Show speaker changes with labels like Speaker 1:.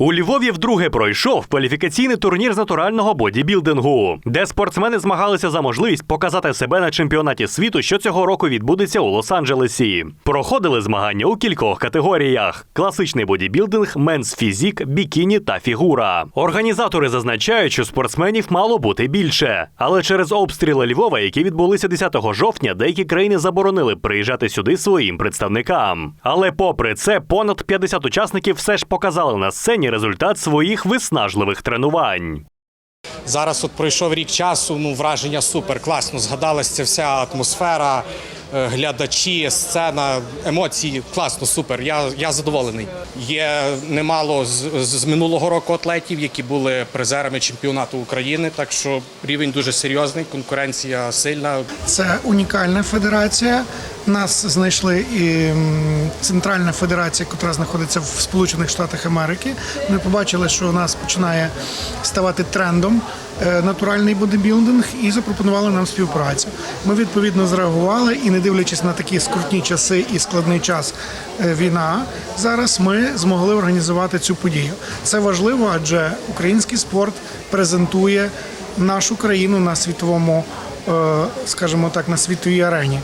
Speaker 1: У Львові вдруге пройшов кваліфікаційний турнір з натурального бодібілдингу, де спортсмени змагалися за можливість показати себе на чемпіонаті світу, що цього року відбудеться у Лос-Анджелесі. Проходили змагання у кількох категоріях: класичний бодібілдинг, менс фізік, бікіні та фігура. Організатори зазначають, що спортсменів мало бути більше, але через обстріли Львова, які відбулися 10 жовтня, деякі країни заборонили приїжджати сюди своїм представникам. Але попри це, понад 50 учасників все ж показали на сцені результат своїх виснажливих тренувань.
Speaker 2: Зараз от пройшов рік часу, ну враження супер, класно. Згадалася вся атмосфера, глядачі, сцена, емоції. Класно, супер. Я, я задоволений. Є немало з, з, минулого року атлетів, які були призерами чемпіонату України. Так що рівень дуже серйозний, конкуренція сильна.
Speaker 3: Це унікальна федерація. Нас знайшли і центральна федерація, яка знаходиться в Сполучених Штатах Америки. Ми побачили, що у нас починає ставати трендом е, натуральний бодибілдинг і запропонували нам співпрацю. Ми відповідно зреагували і, не дивлячись на такі скрутні часи і складний час е, війна, зараз ми змогли організувати цю подію. Це важливо, адже український спорт презентує нашу країну на світовому, е, скажімо так, на світовій арені.